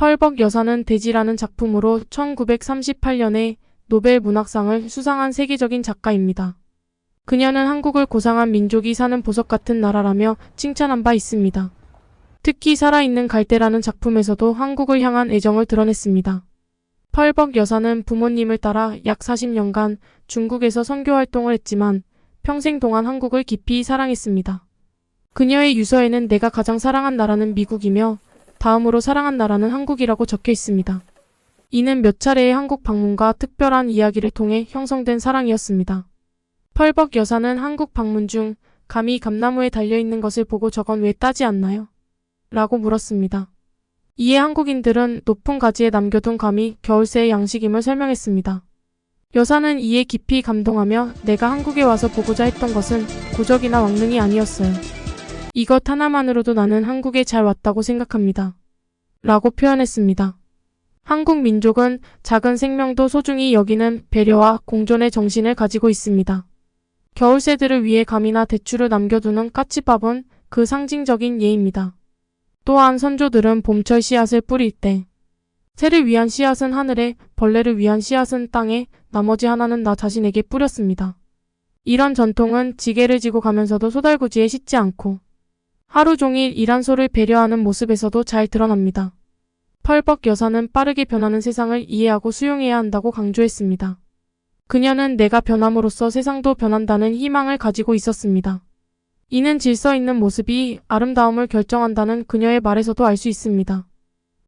펄벅 여사는 돼지라는 작품으로 1938년에 노벨 문학상을 수상한 세계적인 작가입니다. 그녀는 한국을 고상한 민족이 사는 보석 같은 나라라며 칭찬한 바 있습니다. 특히 살아있는 갈대라는 작품에서도 한국을 향한 애정을 드러냈습니다. 펄벅 여사는 부모님을 따라 약 40년간 중국에서 선교 활동을 했지만 평생 동안 한국을 깊이 사랑했습니다. 그녀의 유서에는 내가 가장 사랑한 나라는 미국이며 다음으로 사랑한 나라는 한국이라고 적혀 있습니다. 이는 몇 차례의 한국 방문과 특별한 이야기를 통해 형성된 사랑이었습니다. 펄벅 여사는 한국 방문 중 감히 감나무에 달려있는 것을 보고 저건 왜 따지 않나요? 라고 물었습니다. 이에 한국인들은 높은 가지에 남겨둔 감이 겨울새의 양식임을 설명했습니다. 여사는 이에 깊이 감동하며 내가 한국에 와서 보고자 했던 것은 고적이나 왕릉이 아니었어요. 이것 하나만으로도 나는 한국에 잘 왔다고 생각합니다. 라고 표현했습니다. 한국 민족은 작은 생명도 소중히 여기는 배려와 공존의 정신을 가지고 있습니다. 겨울 새들을 위해 감이나 대추를 남겨두는 까치밥은 그 상징적인 예입니다. 또한 선조들은 봄철 씨앗을 뿌릴 때 새를 위한 씨앗은 하늘에, 벌레를 위한 씨앗은 땅에, 나머지 하나는 나 자신에게 뿌렸습니다. 이런 전통은 지게를 지고 가면서도 소달구지에 싣지 않고 하루 종일 일한 소를 배려하는 모습에서도 잘 드러납니다. 펄벅 여사는 빠르게 변하는 세상을 이해하고 수용해야 한다고 강조했습니다. 그녀는 내가 변함으로써 세상도 변한다는 희망을 가지고 있었습니다. 이는 질서 있는 모습이 아름다움을 결정한다는 그녀의 말에서도 알 수 있습니다.